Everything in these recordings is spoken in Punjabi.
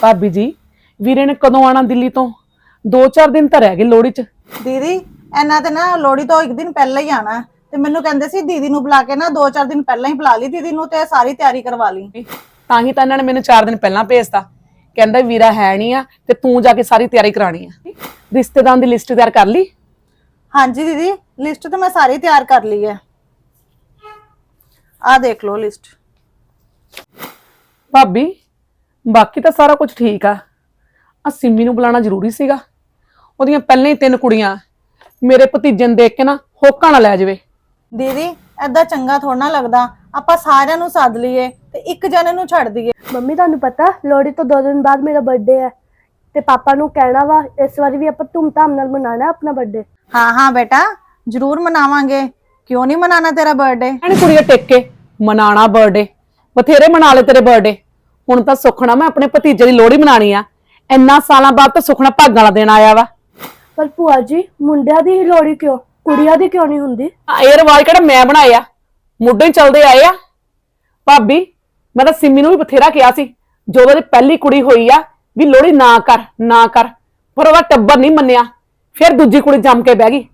ਭਾਬੀ ਜੀ ਵੀਰੇ ਨੇ ਕਦੋਂ ਆਣਾ ਦਿੱਲੀ ਤੋਂ? 2-4 ਦਿਨ ਤਾਂ ਰਹਿ ਗਏ ਲੋਹੜੀ 'ਚ। ਦੀਦੀ ਇਹਨਾਂ ਤੇ ਨਾ ਲੋੜੀ ਤੋਂ ਇੱਕ ਦਿਨ ਪਹਿਲਾਂ ਹੀ ਆਣਾ ਤੇ ਮੈਨੂੰ ਕਹਿੰਦੇ ਸੀ ਦੀਦੀ ਨੂੰ ਬੁਲਾ ਕੇ ਨਾ 2-4 ਦਿਨ ਪਹਿਲਾਂ ਹੀ ਬੁਲਾ ਲਈ ਦੀਦੀ ਨੂੰ ਤੇ ਸਾਰੀ ਤਿਆਰੀ ਕਰਵਾ ਲਈ। ਤਾਂ ਹੀ ਤਾਂ ਇਹਨਾਂ ਨੇ ਮੈਨੂੰ 4 ਦਿਨ ਪਹਿਲਾਂ ਭੇਜਤਾ। ਕਹਿੰਦਾ ਵੀਰਾ ਹੈ ਨਹੀਂ ਆ ਤੇ ਤੂੰ ਜਾ ਕੇ ਸਾਰੀ ਤਿਆਰੀ ਕਰਾਣੀ ਆ। ਰਿਸ਼ਤੇਦਾਰਾਂ ਦੀ ਲਿਸਟ ਤਿਆਰ ਕਰ ਲਈ? ਹਾਂਜੀ ਦੀਦੀ ਲਿਸਟ ਤਾਂ ਮੈਂ ਸਾਰੀ ਤਿਆਰ ਕਰ ਲਈ ਹੈ। ਆ ਦੇਖ ਲਓ ਲਿਸਟ। ਭਾਬੀ ਬਾਕੀ ਤਾਂ ਸਾਰਾ ਕੁਝ ਠੀਕ ਆ। ਆ ਸਿੰਮੀ ਨੂੰ ਬੁਲਾਉਣਾ ਜ਼ਰੂਰੀ ਸੀਗਾ। ਉਹਦੀਆਂ ਪਹਿਲਾਂ ਹੀ ਤਿੰਨ ਕੁੜੀਆਂ। ਮੇਰੇ ਭਤੀਜੇ ਨੂੰ ਦੇਖ ਕੇ ਨਾ ਹੋਕਾਂ ਨਾ ਲੈ ਜਾਵੇ। ਦੀਦੀ ਐਦਾਂ ਚੰਗਾ ਥੋੜਾ ਨਾ ਲੱਗਦਾ। ਆਪਾਂ ਸਾਰਿਆਂ ਨੂੰ ਸੱਦ ਲਈਏ ਤੇ ਇੱਕ ਜਣੇ ਨੂੰ ਛੱਡ ਦਈਏ। ਮੰਮੀ ਤੁਹਾਨੂੰ ਪਤਾ ਲੋਹੜੀ ਤੋਂ ਦੋ ਦਿਨ ਬਾਅਦ ਮੇਰਾ ਬਰਥਡੇ ਹੈ। ਤੇ ਪਾਪਾ ਨੂੰ ਕਹਿਣਾ ਵਾ ਇਸ ਵਾਰੀ ਵੀ ਆਪਾਂ ਧੂਮਧਾਮ ਨਾਲ ਮਨਾਣਾ ਆਪਣਾ ਬਰਥਡੇ ਹਾਂ ਹਾਂ ਬੇਟਾ ਜ਼ਰੂਰ ਮਨਾਵਾਂਗੇ। ਕਿਉਂ ਨਹੀਂ ਮਨਾਣਾ ਤੇਰਾ ਬਰਥਡੇ ਐਨ ਕੁੜੀਆਂ ਟਿਕ ਕੇ ਮਨਾਣਾ ਬਰਥਡੇ ਬਥੇਰੇ ਮਨਾ ਲੈ ਤੇਰੇ ਬਰਥਡੇ ਹੁਣ ਤਾਂ ਸੁਖਣਾ ਮੈਂ ਆਪਣੇ ਭਤੀਜੇ ਦੀ ਲੋਹੜੀ ਮਨਾਣੀ ਆ। ਇੰਨਾ ਸਾਲਾਂ ਬਾਅਦ ਤਾਂ ਸੁਖਣਾ ਭਾਗਾਂ ਵਾਲਾ ਦਿਨ ਆਇਆ ਵਾ। ਪਰ ਭੂਆ ਜੀ ਮੁੰਡਿਆਂ ਦੀ ਹੀ ਲੋਹੜੀ ਕਿਉਂ? ਕੁੜੀਆਂ ਦੀ ਕਿਉਂ ਨਹੀਂ ਹੁੰਦੀ? ਆ ਇਹ ਰਿਵਾਜ ਕਿਹੜਾ ਮੈਂ ਬਣਾਇਆ ਮੁੱਢੇ ਹੀ ਚੱਲਦੇ ਆਏ ਆ। ਭਾਬੀ ਮੈਂ ਤਾਂ ਸਿੰਮੀ ਨੂੰ ਵੀ ਬਥੇਰਾ ਕਿਹਾ ਸੀ ਜਦੋਂ ਦੀ ਪਹਿਲੀ ਕੁੜੀ ਹੋਈ ਆ ਵੀ ਲੋਹੜੀ ਨਾ ਕਰ ਨਾ ਕਰ। ਪਰ ਉਹਦਾ ਟੱਬਰ ਨਹੀਂ ਮੰਨਿਆ। ਫਿਰ ਦੂਜੀ ਕੁੜੀ ਜੰਮ ਕੇ ਬਹਿ ਗਈ।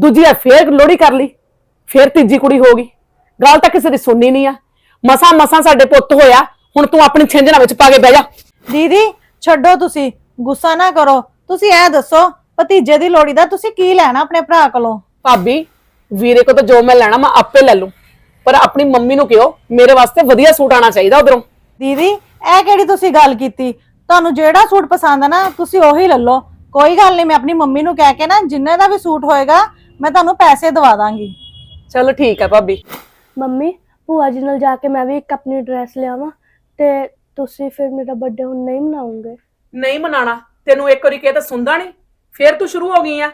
ਦੂਜੀ ਆ ਫਿਰ ਲੋਹੜੀ ਕਰ ਲਈ। ਫਿਰ ਤੀਜੀ ਕੁੜੀ ਹੋ ਗਈ। ਗੱਲ ਤਾਂ ਕਿਸੇ ਦੀ ਸੁਣਨੀ ਨਹੀਂ ਆ। ਮਸਾਂ ਮਸਾਂ ਸਾਡੇ ਪੁੱਤ ਹੋਇਆ। ਹੁਣ ਤੂੰ ਆਪਣੀ ਛਿੰਝਣਾ ਵਿੱਚ ਪਾ ਕੇ ਬਹਿ ਜਾ। ਦੀਦੀ ਛੱਡੋ ਤੁਸੀਂ ਗੁੱਸਾ ਨਾ ਕਰੋ। ਤੁਸੀਂ ਇਹ ਦੱਸੋ ਭਤੀਜੇ ਦੀ ਲੋੜੀ ਦਾ ਤੁਸੀਂ ਕੀ ਲੈਣਾ ਆਪਣੇ ਭਰਾ ਕੋਲੋਂ? ਭਾਬੀ ਵੀਰੇ ਕੋ ਤਾਂ ਜੋ ਮੈਂ ਲੈਣਾ ਮੈਂ ਆਪੇ ਲੈ ਲੂੰ। ਪਰ ਆਪਣੀ ਮੰਮੀ ਨੂੰ ਕਿਹੋ ਮੇਰੇ ਵਾਸਤੇ ਵਧੀਆ ਸੂਟ ਆਣਾ ਚਾਹੀਦਾ ਉਧਰੋਂ। ਦੀਦੀ ਇਹ ਕਿਹੜੀ ਤੁਸੀਂ ਗੱਲ ਕੀਤੀ? ਤੁਹਾਨੂੰ ਜਿਹੜਾ ਸੂਟ ਪਸੰਦ ਹੈ ਨਾ ਤੁਸੀਂ ਉਹੀ ਲੈ ਲਓ। ਕੋਈ ਗੱਲ ਨਹੀਂ ਮੈਂ ਆਪਣੀ ਮੰਮੀ ਨੂੰ ਕਹਿ ਕੇ ਨਾ ਜਿੰਨੇ ਦਾ ਵੀ ਸੂਟ ਹੋਏਗਾ ਮੈਂ ਤੁਹਾਨੂੰ ਪੈਸੇ ਦਵਾ ਦਾਂਗੀ। ਚਲੋ ਠੀਕ ਹੈ ਭਾਬੀ। ਮੰਮੀ ਭੂਆ ਜੀ ਨਾਲ ਜਾ ਕੇ ਮੈਂ ਵੀ ਇੱਕ ਆਪਣੀ ਡਰੈਸ ਲਿਆਵਾਂ। ਤੇ ਤੁਸੀਂ ਫਿਰ ਮੇਰਾ ਬਰਥਡੇ ਹੁਣ ਨਹੀਂ ਮਨਾਉਂਗੇ ਨਹੀਂ ਮਨਾਣਾ ਤੈਨੂੰ ਇੱਕ ਵਾਰੀ ਕਿਹਾ ਤਾਂ ਸੁਣਦਾ ਨਹੀਂ ਫੇਰ ਤੂੰ ਸ਼ੁਰੂ ਹੋ ਗਈ ਆ।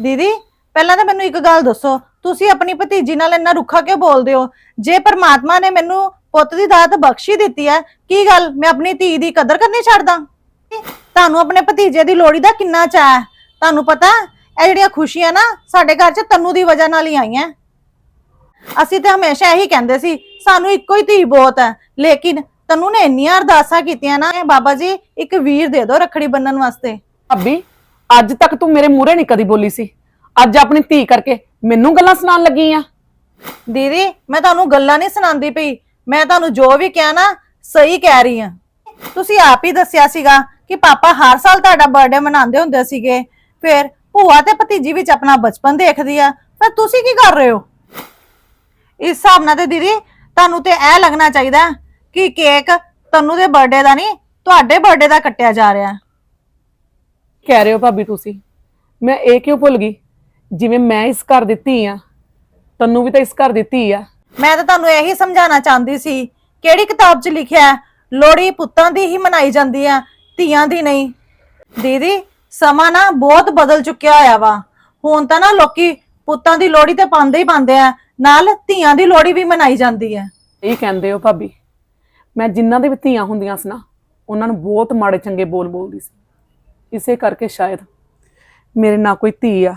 ਦੀਦੀ ਪਹਿਲਾਂ ਤਾਂ ਮੈਨੂੰ ਇੱਕ ਗੱਲ ਦੱਸੋ। ਤੁਸੀਂ ਆਪਣੀ ਭਤੀਜੀ ਨਾਲ ਇੰਨਾ ਰੁੱਖਾ ਕਿਉਂ ਬੋਲਦੇ ਹੋ? ਜੇ ਪਰਮਾਤਮਾ ਨੇ ਮੈਨੂੰ ਪੁੱਤ ਦੀ ਦਾਤ ਬਖਸ਼ੀ ਦਿੱਤੀ ਹੈ ਕੀ ਗੱਲ? ਮੈਂ ਆਪਣੀ ਧੀ ਦੀ ਕਦਰ ਕਰਨੀ ਛੱਡਦਾ? ਤੁਹਾਨੂੰ ਆਪਣੇ ਭਤੀਜੇ ਦੀ ਲੋੜੀ ਦਾ ਕਿੰਨਾ ਚਾਅ ਹੈ? ਤੁਹਾਨੂੰ ਪਤਾ ਹੈ, ਇਹ ਜਿਹੜੀਆਂ ਖੁਸ਼ੀਆਂ ਨਾ ਸਾਡੇ ਘਰ 'ਚ ਤੰਨੂ ਦੀ ਵਜ੍ਹਾ ਨਾਲ ਹੀ ਆਈਆਂ। ਅਸੀਂ ਤੇ ਹਮੇਸ਼ਾ ਇਹੀ ਕਹਿੰਦੇ ਸੀ ਸਾਨੂੰ ਇੱਕੋ ਹੀ ਧੀ ਬਹੁਤ ਹੈ। ਲੇਕਿਨ ਤੰਨੂ ਨੇ ਇੰਨੀਆਂ ਅਰਦਾਸਾਂ ਕੀਤੀਆਂ ਨਾ ਬਾਬਾ ਜੀ ਇੱਕ ਵੀਰ ਦੇ ਦਿਓ ਰੱਖੜੀ ਬੰਨਣ ਵਾਸਤੇ। ਭਾਬੀ ਅੱਜ ਤੱਕ ਤੂੰ ਮੇਰੇ ਮੂਹਰੇ ਨਹੀਂ ਕਦੀ ਬੋਲੀ ਸੀ। ਅੱਜ ਆਪਣੀ ਧੀ ਕਰਕੇ ਮੈਨੂੰ ਗੱਲਾਂ ਸੁਣਾਉਣ ਲੱਗੀ ਆ। ਦੀਦੀ ਮੈਂ ਤੁਹਾਨੂੰ ਗੱਲਾਂ ਨਹੀਂ ਸੁਣਾਉਂਦੀ ਪਈ। ਮੈਂ ਤੁਹਾਨੂੰ ਜੋ ਵੀ ਕਿਹਾ ਨਾ ਸਹੀ ਕਹਿ ਰਹੀ ਹਾਂ। ਤੁਸੀਂ ਆਪ ਹੀ ਦੱਸਿਆ ਸੀਗਾ ਕਿ ਪਾਪਾ ਹਰ ਸਾਲ ਤੁਹਾਡਾ ਬਰਥਡੇ ਮਨਾਉਂਦੇ ਹੁੰਦੇ ਸੀਗੇ। ਫਿਰ ਭੂਆ ਤੇ ਭਤੀਜੀ ਵਿੱਚ ਆਪਣਾ ਬਚਪਨ ਦੇਖਦੀ ਆ। ਫਿਰ ਤੁਸੀਂ ਕੀ ਕਰ ਰਹੇ ਹੋ? ਇਸ ਹਿਸਾਬ ਨਾਲ ਤੇ ਦੀਦੀ ਤੁਹਾਨੂੰ ਤੇ ਇਹ ਲੱਗਣਾ ਚਾਹੀਦਾ ਕਿ ਕੇਕ ਤੈਨੂੰ ਦੇ ਬਰਥਡੇ ਦਾ ਨਹੀਂ ਤੁਹਾਡੇ ਬਰਥਡੇ ਦਾ ਕੱਟਿਆ ਜਾ ਰਿਹਾ। ਹੈ ਕਹਿ ਰਹੇ ਹੋ ਭਾਬੀ ਤੁਸੀਂ। ਮੈਂ ਇਹ ਕਿਉਂ ਭੁੱਲ ਗਈ? ਜਿਵੇਂ ਮੈਂ ਇਸ ਘਰ ਦੀ ਧੀ ਆ ਤੈਨੂੰ ਵੀ ਤਾਂ ਇਸ ਘਰ ਦੀ ਧੀ ਆ। ਮੈਂ ਤਾਂ ਤੁਹਾਨੂੰ ਇਹੀ ਸਮਝਾਉਣਾ ਚਾਹੁੰਦੀ ਸੀ ਕਿਹੜੀ ਕਿਤਾਬ 'ਚ ਲਿਖਿਆ ਹੈ ਲੋਹੜੀ ਪੁੱਤਾਂ ਦੀ ਹੀ ਮਨਾਈ ਜਾਂਦੀ ਹੈ ਧੀਆਂ ਦੀ ਨਹੀਂ। ਦੀਦੀ ਸਮਾਂ ਨਾ ਬਹੁਤ ਬਦਲ ਚੁੱਕਿਆ ਹੋਇਆ ਵਾ। ਹੁਣ ਤਾਂ ਨਾ ਲੋਕੀ ਪੁੱਤਾਂ ਦੀ ਲੋਹੜੀ ਤੇ ਪਾਉਂਦੇ ਹੀ ਪਾਉਂਦੇ ਆ। ਨਾਲ ਧੀਆਂ ਦੀ ਲੋਹੜੀ ਵੀ ਮਨਾਈ ਜਾਂਦੀ ਹੈ। ਇਹ ਕਹਿੰਦੇ ਹੋ ਭਾਬੀ, ਮੈਂ ਜਿਨ੍ਹਾਂ ਦੇ ਵੀ ਧੀਆਂ ਹੁੰਦੀਆਂ ਸੀ ਨਾ, ਉਹਨਾਂ ਨੂੰ ਬਹੁਤ ਮਾੜੇ ਚੰਗੇ ਬੋਲ ਬੋਲਦੀ ਸੀ। ਇਸੇ ਕਰਕੇ ਸ਼ਾਇਦ ਮੇਰੇ ਨਾ ਕੋਈ ਧੀ ਆ,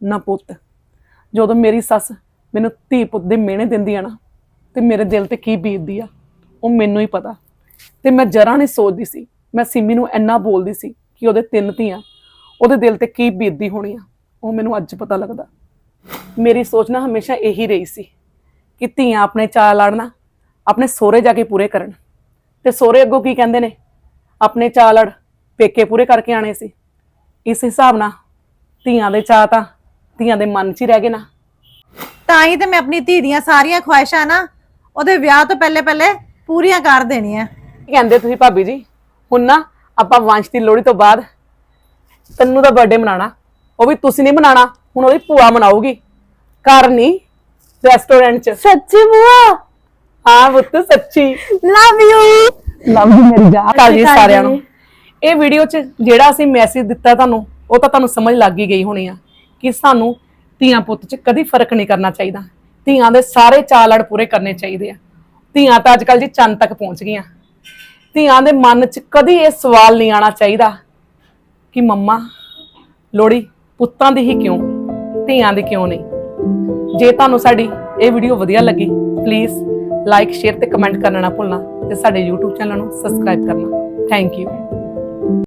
ਨਾ ਪੁੱਤ। ਜਦੋਂ ਮੇਰੀ ਸੱਸ ਮੈਨੂੰ ਧੀ ਪੁੱਤ ਦੇ ਮਿਹਣੇ ਦਿੰਦੀ ਆ ਨਾ, ਤੇ ਮੇਰੇ ਦਿਲ ਤੇ ਕੀ ਬੀਤਦੀ ਆ, ਉਹ ਮੈਨੂੰ ਹੀ ਪਤਾ। ਤੇ ਮੈਂ ਜਰਾ ਨਹੀਂ ਸੋਚਦੀ ਸੀ, ਮੈਂ ਸਿੰਮੀ ਨੂੰ ਇੰਨਾ ਬੋਲਦੀ ਸੀ ਕਿ ਉਹਦੇ ਤਿੰਨ ਧੀਆਂ, ਉਹਦੇ ਦਿਲ ਤੇ ਕੀ ਬੀਤਦੀ ਹੋਣੀ ਆ, ਉਹ ਮੈਨੂੰ ਅੱਜ ਪਤਾ ਲੱਗਦਾ। ਮੇਰੀ ਸੋਚ ਨਾ ਹਮੇਸ਼ਾ ਇਹੀ ਰਹੀ ਸੀ ਕਿ ਧੀਆਂ ਆਪਣੇ ਚਾਅ ਲੜਨਾ ਆਪਣੇ ਸੋਹਰੇ ਜਾ ਕੇ ਪੂਰੇ ਕਰਨ। ਤੇ ਸੋਹਰੇ ਅੱਗੋਂ ਕੀ ਕਹਿੰਦੇ ਨੇ? ਆਪਣੇ ਚਾਅ ਲੜ ਪੇਕੇ ਪੂਰੇ ਕਰਕੇ ਆਣੇ ਸੀ। ਇਸ ਹਿਸਾਬ ਨਾਲ ਧੀਆਂ ਦੇ ਚਾਅ ਤਾਂ ਧੀਆਂ ਦੇ ਮਨ 'ਚ ਹੀ ਰਹਿ ਗਏ ਨਾ। ਤਾਂ ਹੀ ਤੇ ਮੈਂ ਆਪਣੀ ਧੀ ਦੀਆਂ ਸਾਰੀਆਂ ਖੁਆਇਸ਼ਾਂ ਨਾ ਉਹਦੇ ਵਿਆਹ ਤੋਂ ਪਹਿਲੇ ਪਹਿਲੇ ਪੂਰੀਆਂ ਕਰ ਦੇਣੀਆਂ। ਕਹਿੰਦੇ ਤੁਸੀਂ ਭਾਬੀ ਜੀ? ਹੁਣ ਨਾ ਆਪਾਂ ਵੰਸ਼ ਦੀ ਲੋਹੜੀ ਤੋਂ ਬਾਅਦ ਤੰਨੂ ਦਾ ਬਰਥਡੇ ਮਨਾਣਾ ਉਹ ਵੀ ਤੁਸੀਂ ਨਹੀਂ ਮਨਾਣਾ ਹੁਣ ਉਹਦੀ ਭੂਆ ਮਨਾਊਗੀ। ਘਰ ਨਹੀਂ ਰੈਸਟੋਰੈਂਟ 'ਚ। ਸੱਚੀ ਭੂਆ? ਹਾਂ ਪੁੱਤ ਸੱਚੀ। ਲਵ ਯੂ ਲਵ ਯੂ ਮੇਰੀ ਜਾਨ। ਕਰ ਜੀ ਸਾਰਿਆਂ। ਨੂੰ। ਇਹ ਵੀਡੀਓ 'ਚ ਜਿਹੜਾ ਅਸੀਂ ਮੈਸੇਜ ਦਿੱਤਾ ਤੁਹਾਨੂੰ ਉਹ ਤਾਂ ਤੁਹਾਨੂੰ ਸਮਝ ਲੱਗ ਹੀ ਗਈ ਹੋਣੀ ਆ ਕਿ ਸਾਨੂੰ ਧੀਆਂ ਪੁੱਤ 'ਚ ਕਦੀ ਫ਼ਰਕ ਨਹੀਂ ਕਰਨਾ ਚਾਹੀਦਾ। ਧੀਆਂ ਦੇ ਸਾਰੇ ਚਾਲੜ ਪੂਰੇ ਕਰਨੇ ਚਾਹੀਦੇ ਆ। ਧੀਆਂ ਤਾਂ ਅੱਜਕੱਲ ਜੀ ਚੰਨ ਤੱਕ ਪਹੁੰਚ ਗਈਆਂ। ਧੀਆਂ ਦੇ ਮਨ 'ਚ ਕਦੀ ਇਹ ਸਵਾਲ ਨਹੀਂ ਆਣਾ ਚਾਹੀਦਾ ਕਿ ਮੰਮਾ ਲੋੜੀ ਪੁੱਤਾਂ ਦੀ ਹੀ ਕਿਉਂ? ਧੀਆਂ ਦੀ ਕਿਉਂ ਨਹੀਂ? ਜੇ ਤੁਹਾਨੂੰ ਸਾਡੀ ਇਹ ਵੀਡੀਓ ਵਧੀਆ ਲੱਗੀ ਪਲੀਜ਼ ਲਾਈਕ ਸ਼ੇਅਰ ਤੇ ਕਮੈਂਟ ਕਰਨਾ ਨਾ ਭੁੱਲਣਾ ਤੇ ਸਾਡੇ YouTube ਚੈਨਲ ਨੂੰ ਸਬਸਕ੍ਰਾਈਬ ਕਰਨਾ। Thank you